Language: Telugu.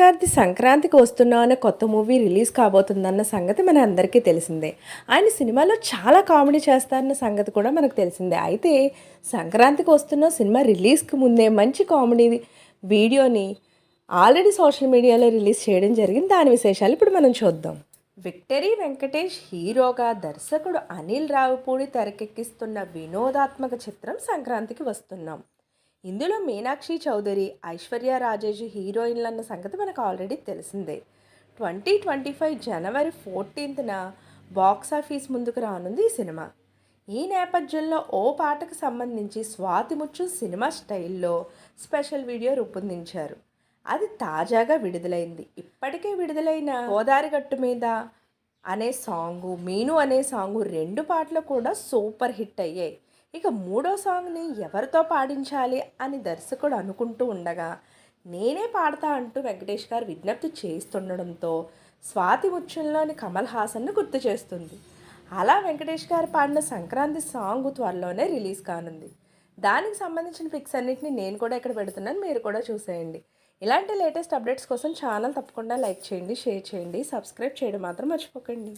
వెంకటేష్ సంక్రాంతికి వస్తున్నాం అనే కొత్త మూవీ రిలీజ్ కాబోతుందన్న సంగతి మన అందరికీ తెలిసిందే. ఆయన సినిమాలో చాలా కామెడీ చేస్తారన్న సంగతి కూడా మనకు తెలిసిందే. అయితే సంక్రాంతికి వస్తున్న సినిమా రిలీజ్కి ముందే మంచి కామెడీ వీడియోని ఆల్రెడీ సోషల్ మీడియాలో రిలీజ్ చేయడం జరిగింది. దాని విశేషాలు ఇప్పుడు మనం చూద్దాం. విక్టరీ వెంకటేష్ హీరోగా దర్శకుడు అనిల్ రావుపూడి తెరకెక్కిస్తున్న వినోదాత్మక చిత్రం సంక్రాంతికి వస్తున్నాం. ఇందులో మీనాక్షి చౌదరి ఐశ్వర్య రాజేష్ హీరోయిన్లు అన్న సంగతి మనకు ఆల్రెడీ తెలిసిందే. ట్వంటీ ట్వంటీ ఫైవ్ జనవరి ఫోర్టీన్త్న బాక్స్ ఆఫీస్ ముందుకు రానుంది ఈ సినిమా. ఈ నేపథ్యంలో ఓ పాటకు సంబంధించి స్వాతి ముచ్చు సినిమా స్టైల్లో స్పెషల్ వీడియో రూపొందించారు. అది తాజాగా విడుదలైంది. ఇప్పటికే విడుదలైన ఓదారి గట్టు మీద అనే సాంగు మీను అనే సాంగు రెండు పాటలు కూడా సూపర్ హిట్ అయ్యాయి. ఇక మూడో సాంగ్ని ఎవరితో పాడించాలి అని దర్శకుడు అనుకుంటూ ఉండగా నేనే పాడతా అంటూ వెంకటేష్ గారు విజ్ఞప్తి చేస్తుండడంతో స్వాతి ముత్యంలోని కమల్ హాసన్ను గుర్తు చేస్తుంది. అలా వెంకటేష్ గారు పాడిన సంక్రాంతి సాంగ్ త్వరలోనే రిలీజ్ కానుంది. దానికి సంబంధించిన పిక్స్ అన్నింటినీ నేను కూడా ఇక్కడ పెడుతున్నాను మీరు కూడా చూసేయండి. ఇలాంటి లేటెస్ట్ అప్డేట్స్ కోసం ఛానల్ తప్పకుండా లైక్ చేయండి షేర్ చేయండి సబ్స్క్రైబ్ చేయడం మాత్రం మర్చిపోకండి.